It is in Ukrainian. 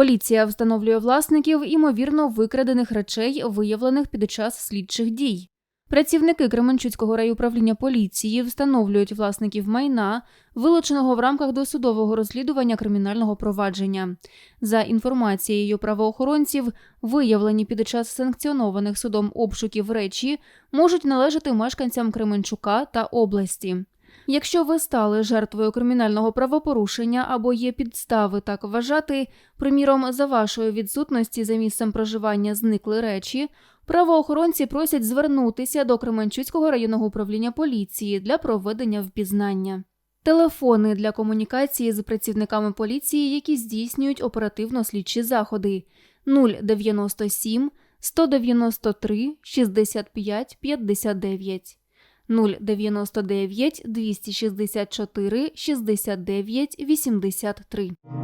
Поліція встановлює власників імовірно викрадених речей, виявлених під час слідчих дій. Працівники Кременчуцького райуправління поліції встановлюють власників майна, вилученого в рамках досудового розслідування кримінального провадження. За інформацією правоохоронців, виявлені під час санкціонованих судом обшуків речі можуть належати мешканцям Кременчука та області. Якщо ви стали жертвою кримінального правопорушення або є підстави так вважати, приміром, за вашої відсутності за місцем проживання зникли речі, правоохоронці просять звернутися до Кременчуцького районного управління поліції для проведення впізнання. Телефони для комунікації з працівниками поліції, які здійснюють оперативно-слідчі заходи 097 193 65 59 099 264 69 83.